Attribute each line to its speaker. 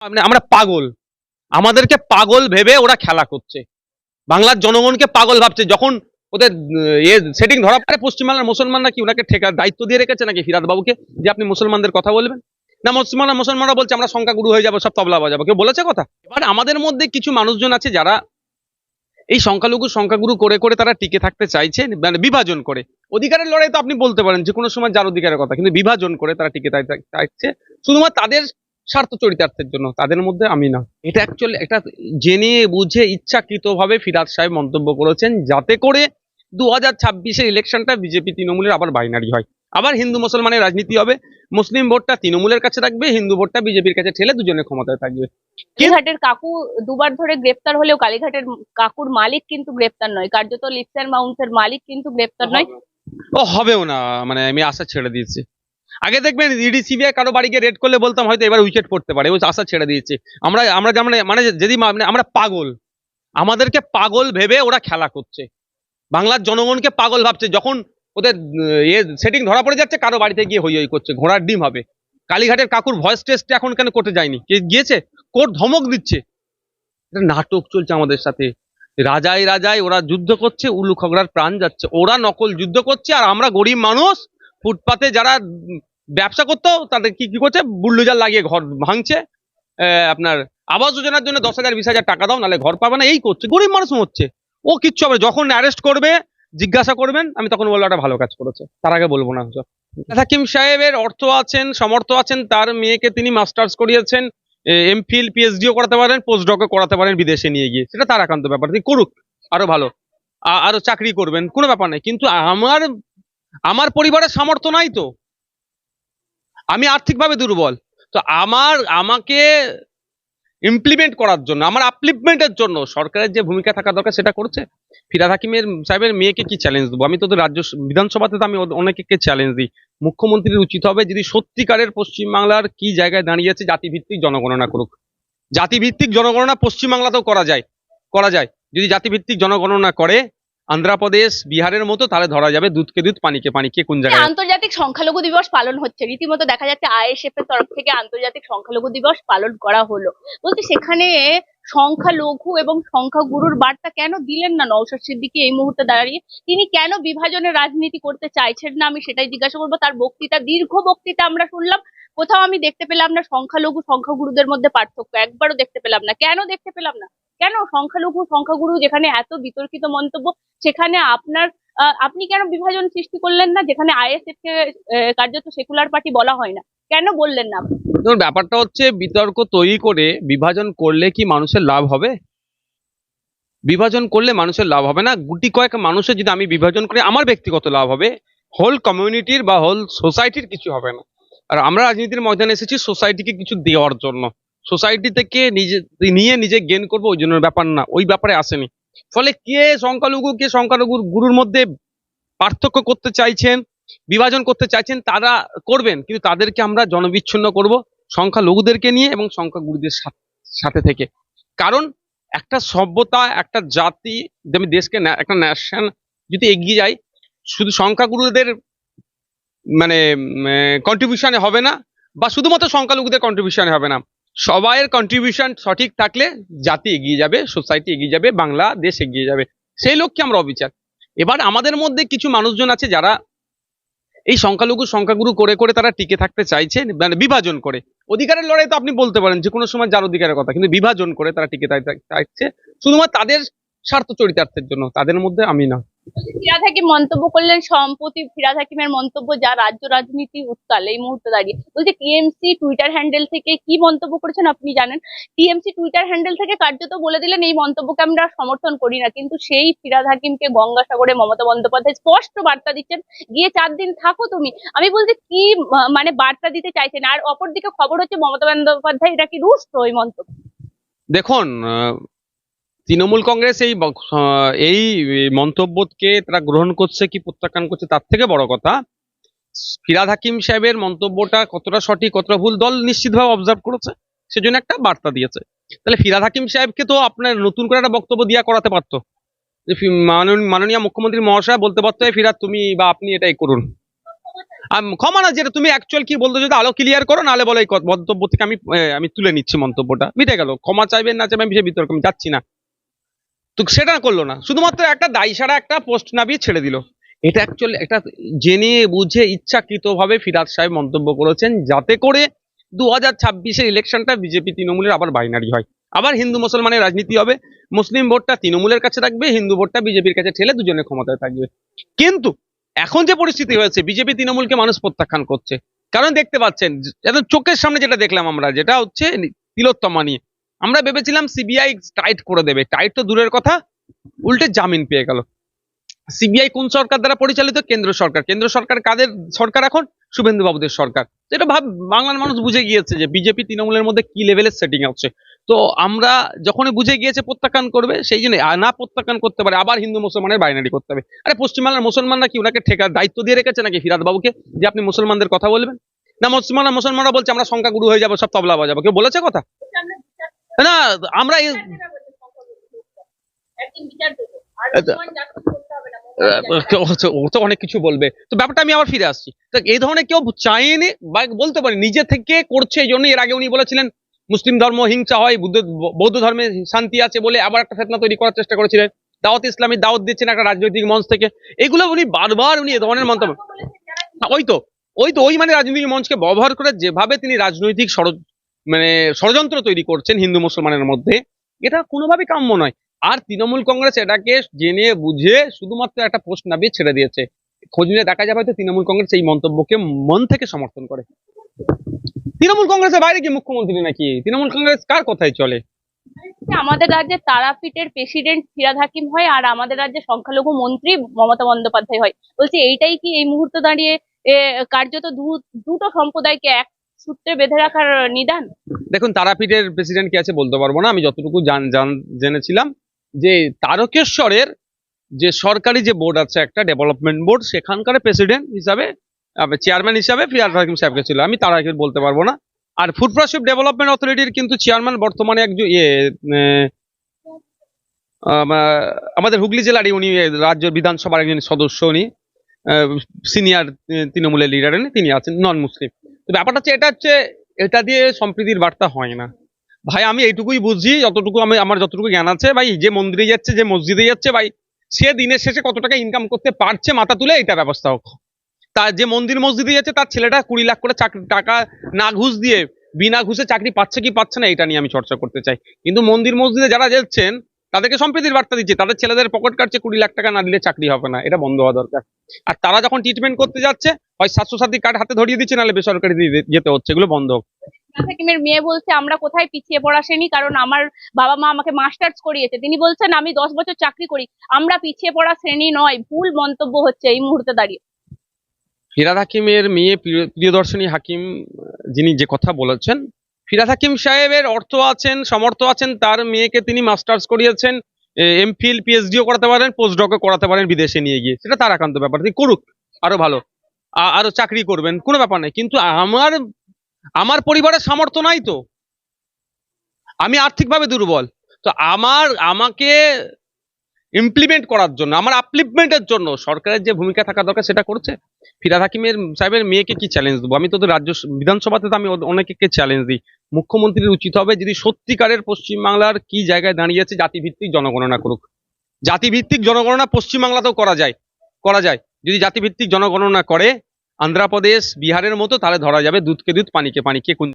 Speaker 1: মানে আমরা পাগল। আমাদেরকে পাগল ভেবে ওরা খেলা করছে। বাংলার জনগণকে পাগল ভাবছে। যখন ওদের ইয়ে সেটিং ধরা পড়ে, পশ্চিমবাংলার মুসলমানরা কি ওনাকে ঠেকা, দায়িত্ব দিয়ে রেখেছে নাকি ফিরাদ বাবুকে যে আপনি মুসলমানদের কথা বলবেন? না মুসলমান মুসলমানরা বলছে, আমরা সংখ্যাগুরু হয়ে যাব, সব তবলা বাজাবো। কেউ বলেছে কথা? এবার আমাদের মধ্যে কিছু মানুষজন আছে যারা এই সংখ্যালঘু, সংখ্যাগুরু করে করে তারা টিকে থাকতে চাইছে মানে বিভাজন করে। অধিকারের লড়াই তো আপনি বলতে পারেন, যে কোনো সময় যার অধিকারের কথা। কিন্তু বিভাজন করে তারা টিকে চাইছে শুধুমাত্র তাদের স্বার্থ চরিতার্থের জন্য তাদের মধ্যে আমি না। এটা অ্যাকচুয়ালি একটা জেনে বুঝে ইচ্ছাকৃতভাবে ফিরাদ সাহেব মন্তব্য করেছেন যাতে করে দু হাজার ছাব্বিশের ইলেকশনটা বিজেপি তৃণমূলের আবার বাইনারি হয়। আবার হিন্দু মুসলমানের রাজনীতি হবে মুসলিম ভোটটা তৃণমূলের কাছে থাকবে হিন্দু ভোটটা বিজেপির কাছে ঠেলে দুজনের ক্ষমতায় থাকবে।
Speaker 2: কালীঘাটের কাকু দুবার ধরে গ্রেপ্তার হলেও কালীঘাটের কাকুর মালিক কিন্তু গ্রেপ্তার নয় কার্যত লিপসার মাউন্টের মালিক কিন্তু গ্রেপ্তার নয়।
Speaker 1: ও হবেও না মানে আমি আশা ছেড়ে দিয়েছি। আগে দেখবেন ইডি, সিবিআই কারও বাড়িকে রেড করলে বলতাম হয়তো এবার উইকেট পড়তে পারে ওই আশা ছেড়ে দিয়েছে। আমরা আমরা যেমন মানে যদি মানে আমরা পাগল। আমাদেরকে পাগল ভেবে ওরা খেলা করছে। বাংলার জনগণকে পাগল ভাবছে। যখন ওদের ইয়ে সেটিং ধরা পড়ে যাচ্ছে, কারও বাড়িতে গিয়ে হই হই করছে, ঘোড়ার ডিম হবে। কালীঘাটের কাকুর ভয়েস টেস্ট এখন কেন কোর্টে যায়নি? কে গিয়েছে? কোর্ট ধমক দিচ্ছে। এটা নাটক চলছে আমাদের সাথে। রাজাই রাজাই ওরা যুদ্ধ করছে উলু খগড়ার প্রাণ যাচ্ছে। ওরা নকল যুদ্ধ করছে, আর আমরা গরিব মানুষ ফুটপাতে যারা ব্যবসা করতো, তাদের কি কি করছে? বুল্ডোজার লাগিয়ে ঘর ভাঙছে। আপনার আবাস যোজনার জন্য দশ হাজার, বিশ হাজার টাকা দাও নাহলে ঘর পাবে না, এই করছে। গরিব মানুষ হচ্ছে ও কিচ্ছু হবে যখন অ্যারেস্ট করবে, জিজ্ঞাসা করবেন, আমি তখন বলব, একটা ভালো কাজ করেছে। তার আগে বলব না হাকিম সাহেবের অর্থ আছেন, সমর্থ আছেন, তার মেয়েকে তিনি মাস্টার্স করিয়েছেন। এমফিল পিএইচডিও করাতে পারেন পোস্ট ডকও করাতে পারেন, বিদেশে নিয়ে গিয়ে। সেটা তার একান্ত ব্যাপার। তিনি করুক, আরও ভালো। আরও চাকরি করবেন, কোনো ব্যাপার নেই। কিন্তু আমার আমার পরিবারের সামর্থ্য নাই তো। আমি আর্থিকভাবে দুর্বল। তো আমার, আমাকে ইমপ্লিমেন্ট করার জন্য, আমার আপলিপমেন্টের জন্য সরকারের যে ভূমিকা থাকা দরকার সেটা করছে। ফিরাদ হাকিমের সাহেবের মেয়েকে কি চ্যালেঞ্জ দেবো? আমি তো রাজ্য বিধানসভাতে তো আমি অনেকে চ্যালেঞ্জ দিই। মুখ্যমন্ত্রীর উচিত হবে যদি সত্যিকারের পশ্চিমবাংলার কি জায়গায় দাঁড়িয়েছে জাতিভিত্তিক জনগণনা করুক। জাতিভিত্তিক জনগণনা পশ্চিমবাংলাতেও করা যায় করা যায়। যদি জাতিভিত্তিক জনগণনা করে আন্ধ্রপ্রদেশ, বিহারের মতো তাহলে ধরা যাবে দুধকে দুধ, পানিকে পানি কে কোন জায়গায়?
Speaker 2: আন্তর্জাতিক সংখ্যালঘু দিবস পালন হচ্ছে। রীতিমতো দেখা যাচ্ছে আইএসএফ এর তরফ থেকে আন্তর্জাতিক সংখ্যালঘু দিবস পালন করা হলো। বলতে সেখানে সংখ্যালঘু এবং সংখ্যাগুরুর বার্তা কেন দিলেন না নওশাদ সিদ্দিকী এই মুহূর্তে দাঁড়িয়ে? তিনি কেন বিভাজনের রাজনীতি করতে চাইছেন না? আমি সেটাই জিজ্ঞাসা করব। তার বক্তৃতা, দীর্ঘ বক্তৃতা আমরা শুনলাম। কোথাও আমি দেখতে পেলাম না সংখ্যালঘু, সংখ্যাগুরুদের মধ্যে পার্থক্য। একবারও দেখতে পেলাম না। কেন দেখতে পেলাম না? কেন সংখ্যালঘু সংখ্যাগুরু যেখানে এত বিতর্কিত মন্তব্য, সেখানে আপনার আপনি কেন বিভাজন সৃষ্টি করলেন না? যেখানে আইএসএফ কে কার্যত সেকুলার পার্টি বলা হয় না। কেন বললেন না আপনি?
Speaker 1: ব্যাপারটা হচ্ছে বিতর্ক তৈরি করে বিভাজন করলে কি মানুষের লাভ হবে? বিভাজন করলে মানুষের লাভ হবে না। গুটি কয়েক মানুষের যদি আমি বিভাজন করি, আমার ব্যক্তিগত লাভ হবে। হোল কমিউনিটির বা হোল সোসাইটির কিছু হবে না। আর আমরা রাজনীতির ময়দানে এসেছি, সোসাইটিকে কিছু দেওয়ার জন্য। সোসাইটি থেকে নিজে, নিয়ে নিজে গেন করব ওই জন্য ব্যাপার না, ওই ব্যাপারে আসেনি। ফলে কে সংখ্যালঘু, কে সংখ্যালঘুর গুরুর মধ্যে পার্থক্য করতে চাইছেন, বিভাজন করতে চাইছেন, তারা করবেন, কিন্তু তাদেরকে আমরা জনবিচ্ছিন্ন করব সংখ্যালঘুদেরকে নিয়ে এবং সংখ্যাগুরুদের সাথ- থেকে। কারণ একটা সভ্যতা, একটা জাতি, যেমন দেশকে একটা ন্যাশন যদি এগিয়ে যায়, শুধু সংখ্যাগুরুদের মানে কন্ট্রিবিউশনে হবে না, বা শুধুমাত্র সংখ্যালঘুদের কন্ট্রিবিউশনে হবে না। সবাইয়ের কন্ট্রিবিউশন সঠিক থাকলে জাতি এগিয়ে যাবে সোসাইটি এগিয়ে যাবে, বাংলাদেশ এগিয়ে যাবে। সেই লক্ষ্যে আমরা অবিচার। এবার আমাদের মধ্যে কিছু মানুষজন আছে যারা এই সংখ্যালঘু সংখ্যাগুরু করে করে তারা টিকে থাকতে চাইছে মানে বিভাজন করে। অধিকারের লড়াই তো আপনি বলতে পারেন যে কোনো সময় যার অধিকারের কথা, কিন্তু বিভাজন করে তারা টিকে থাকতে চাইছে শুধুমাত্র তাদের স্বার্থ চরিতার্থের জন্য, তাদের মধ্যে আমি না।
Speaker 2: ফিরাদ হাকিম মন্তব্য করলেন সম্প্রতি ফিরাদ হাকিমের মন্তব্য যা রাজ্য রাজনীতি উত্তাল এই মুহূর্তে দাঁড়িয়ে। বলছে, টিএমসি টুইটার হ্যান্ডেল থেকে কি মন্তব্য করেছেন আপনি জানেন? টিএমসি টুইটার হ্যান্ডেল থেকে কার্যত বলে দিলেন, এই মন্তব্যকে আমরা সমর্থন করি না। কিন্তু সেই ফিরাদ হাকিমকে গঙ্গাসাগরে মমতা বন্দ্যোপাধ্যায় স্পষ্ট বার্তা দিচ্ছেন, গিয়ে চার দিন থাকো তুমি। আমি বলছি, কি মানে বার্তা দিতে চাইছেন? আর অপরদিকে খবর হচ্ছে, মমতা বন্দ্যোপাধ্যায় এটা কি রুষ্ট ওই মন্তব্য?
Speaker 1: দেখুন তৃণমূল কংগ্রেস এই এই মন্তব্যকে তারা গ্রহণ করছে কি প্রত্যাখ্যান করছে তার থেকে বড় কথা। ফিরাদ হাকিম সাহেবের মন্তব্যটা কতটা সঠিক, কতটা ভুল, দল নিশ্চিতভাবে অবজার্ভ করেছে, সেজন্য একটা বার্তা দিয়েছে। তাহলে ফিরাদ হাকিম সাহেবকে তো আপনার নতুন করে একটা বক্তব্য দিয়া করাতে পারতো। যে মাননীয় মুখ্যমন্ত্রী মহাশয় বলতে পারতো, "এই ফিরাদ, তুমি বা আপনি এটাই করুন। আম- ক্ষমা না, যেটা তুমি অ্যাকচুয়াল কি বলতে যদি আলো ক্লিয়ার করো, নাহলে বলো এই মন্তব্য থেকে আমি আমি তুলে নিচ্ছি মন্তব্যটা। মিটে গেল। ক্ষমা চাইবেন, না চাইবেন, বিষয়ে বিতর্ক, আমি যাচ্ছি না। তো সেটা করল না। শুধুমাত্র একটা দায়ী সারা একটা পোস্ট নামিয়ে ছেড়ে দিল। এটা অ্যাকচুয়ালি একটা জেনে বুঝে ইচ্ছাকৃতভাবে ফিরাদ সাহেব মন্তব্য করেছেন, যাতে করে দু হাজার ছাব্বিশের ইলেকশনটা বিজেপি তৃণমূলের আবার বাইনারি হয়। আবার হিন্দু মুসলমানের রাজনীতি হবে, মুসলিম ভোটটা তৃণমূলের কাছে থাকবে, হিন্দু ভোটটা বিজেপির কাছে ঠেলে দুজনের ক্ষমতায় থাকবে। কিন্তু এখন যে পরিস্থিতি হয়েছে, বিজেপি তৃণমূলকে মানুষ প্রত্যাখ্যান করছে। কারণ দেখতে পাচ্ছেন চোখের সামনে যেটা দেখলাম আমরা, যেটা হচ্ছে তিলোত্তমা নিয়ে। আমরা ভেবেছিলাম সিবিআই টাইট করে দেবে। টাইট তো দূরের কথা, উল্টে জামিন পেয়ে গেল। সিবিআই কোন সরকার দ্বারা পরিচালিত? কেন্দ্র সরকার। কেন্দ্র সরকার কাদের সরকার এখন? শুভেন্দু বাবুদের সরকার। যেটা ভাব, বাংলার মানুষ বুঝে গিয়েছে যে বিজেপি তৃণমূলের মধ্যে কি লেভেলের সেটিং হচ্ছে। তো আমরা যখনই বুঝে গিয়েছে প্রত্যাখ্যান করবে, সেই জন্য না প্রত্যাখ্যান করতে পারে, আবার হিন্দু মুসলমানের বাইনারি করতে হবে। আরে পশ্চিমবাংলার মুসলমানরা কি ওনাকে ঠেকার দায়িত্ব দিয়ে রেখেছে নাকি ফিরাদ বাবুকে যে আপনি মুসলমানদের কথা বলবেন। না, মুসলমানরা মুসলমানরা বলছে, আমরা সংখ্যাগুরু হয়ে যাব, সব তবলা বাজাবো। কেউ বলেছে কথা? না আমরা ও তো- অনেক কিছু বলবে। তো ব্যাপারটা আমি আবার ফিরে আসছি। তো এই ধরনের কেউ চায়নি বা বলতে পারে নিজে থেকে করছে এই জন্য এর আগে উনি বলেছিলেন মুসলিম ধর্ম হিংসা হয় বুদ্ধ বৌদ্ধ ধর্মে শান্তি আছে বলে আবার একটা ফেতনা তৈরি করার চেষ্টা করেছিলেন। দাওয়াত ইসলামী দাওয়াত দিচ্ছেন একটা রাজনৈতিক মঞ্চ থেকে। এগুলো উনি বারবার উনি এ ধরনের মন্তব্য ওই তো ওই তো ওই মানে রাজনৈতিক মঞ্চকে ব্যবহার করে যেভাবে তিনি রাজনৈতিক ষড় মানে ষড়যন্ত্র তৈরি করছেন হিন্দু মুসলমানের মধ্যে, এটা কোনোভাবেই কাম্য নয়। আর তৃণমূল কংগ্রেস এটাকে জেনে বুঝে শুধুমাত্র একটা পোস্ট নামিয়ে ছেড়ে দিয়েছে। খোঁজ নিলে দেখা যাবে হয়তো তৃণমূল কংগ্রেস এই মন্তব্যকে মন থেকে সমর্থন করে। তৃণমূল কংগ্রেসের বাইরে কি মুখ্যমন্ত্রী নাকি? তৃণমূল কংগ্রেস কার কথাই চলে?
Speaker 2: আমাদের রাজ্যে তারাপীঠের প্রেসিডেন্ট ফিরাদ হাকিম হয় আর আমাদের রাজ্যে সংখ্যালঘু মন্ত্রী মমতা বন্দ্যোপাধ্যায় হয়। বলছি, এইটাই কি এই মুহূর্তে দাঁড়িয়ে কার্যত দুটো সম্প্রদায়কে এক সূত্রে বেঁধে রাখার নিদান?
Speaker 1: দেখুন, তারাপীঠের প্রেসিডেন্ট কি আছে বলতে পারব না, আমি যতটুকু জান, জান- জেনেছিলাম যে তারকেশ্বরের যে সরকারি যে বোর্ড আছে, একটা ডেভেলপমেন্ট বোর্ড সেখানকার প্রেসিডেন্ট হিসাবে চেয়ারম্যান হিসাবে ফিরাদ হাকিম সাহেবকে ছিল। আমি তারাকে বলতে পারব না। আর ফুড প্রসেপ ডেভেলপমেন্ট অথরিটির কিন্তু চেয়ারম্যান বর্তমানে একজন ইয়ে আমাদের হুগলি জেলারই উনি রাজ্য বিধানসভার একজন সদস্য উনি সিনিয়র তৃণমূলের লিডার তিনি আছেন নন মুসলিম ব্যাপারটা হচ্ছে এটা হচ্ছে, এটা দিয়ে সম্প্রীতির বার্তা হয় না। ভাই, আমি এইটুকুই বুঝছি যতটুকু আমি, আমার যতটুকু জ্ঞান আছে, ভাই, যে মন্দিরে যাচ্ছে, যে মসজিদে যাচ্ছে, ভাই, সে দিনের শেষে কত টাকা ইনকাম করতে পারছে মাথা তুলে এটা ব্যবস্থা হোক। তার যে মন্দির মসজিদে যাচ্ছে, তার ছেলেটা কুড়ি লাখ করে চাকরি টাকা না ঘুষ দিয়ে বিনা ঘুষে চাকরি পাচ্ছে কি পাচ্ছে না, এটা নিয়ে আমি চর্চা করতে চাই। কিন্তু মন্দির মসজিদে যারা যাচ্ছেন, তাদেরকে সম্প্রীতির বার্তা দিচ্ছে। তাদের ছেলেদের পকেট কাটছে কুড়ি লাখ টাকা না দিলে চাকরি হবে না, এটা বন্ধ হওয়া দরকার। আর তারা যখন ট্রিটমেন্ট করতে যাচ্ছে হয় স্বাস্থ্যসাথী কার্ড হাতে ধরিয়ে দিচ্ছে নাহলে বেসরকারি যেতে হচ্ছে এগুলো বন্ধ।
Speaker 2: হাকিমের মেয়ে বলছে আমরা কোথায় পিছিয়ে পড়া শ্রেণি কারণ আমার বাবা মা আমাকে মাস্টার্স করিয়েছে। তিনি বলছেন আমি দশ বছর চাকরি করি। আমরা পিছিয়ে পড়া শ্রেণি নয় ভুল মন্তব্য হচ্ছে এই মুহূর্তে দাঁড়িয়ে।
Speaker 1: ফিরাদ হাকিমের মেয়ে প্রিয়- প্রিয়দর্শিনী হাকিম যিনি যে কথা বলেছেন ফিরাদ হাকিম সাহেবের অর্থ আছেন সমর্থ আছেন তার মেয়েকে তিনি মাস্টার্স করিয়েছেন এমফিল পিএইচডিও করাতে পারেন পোস্ট ডকও করাতে পারেন বিদেশে নিয়ে গিয়ে। সেটা তার একান্ত ব্যাপার তিনি করুক আরও ভালো। আরও চাকরি করবেন, কোনো ব্যাপার নেই। কিন্তু আমার আমার পরিবারের সামর্থ্য নাই তো। আমি আর্থিকভাবে দুর্বল। তো আমার, আমাকে ইমপ্লিমেন্ট করার জন্য, আমার আপলিপমেন্টের জন্য সরকারের যে ভূমিকা থাকা দরকার সেটা করছে। ফিরাদ হাকিমের সাহেবের মেয়েকে কি চ্যালেঞ্জ দেবো? আমি তো রাজ্য বিধানসভাতে তো আমি অনেকে চ্যালেঞ্জ দিই। মুখ্যমন্ত্রীর উচিত হবে যদি সত্যিকারের পশ্চিমবাংলার কি জায়গায় দাঁড়িয়েছে জাতিভিত্তিক জনগণনা করুক। জাতিভিত্তিক জনগণনা পশ্চিমবাংলাতেও করা যায় করা যায়। যদি জাতিভিত্তিক জনগণনা করে, আন্ধ্রপ্রদেশ, বিহারের মতো, তাহলে ধরা যাবে দুধকে দুধ, পানিকে পানি কে কোন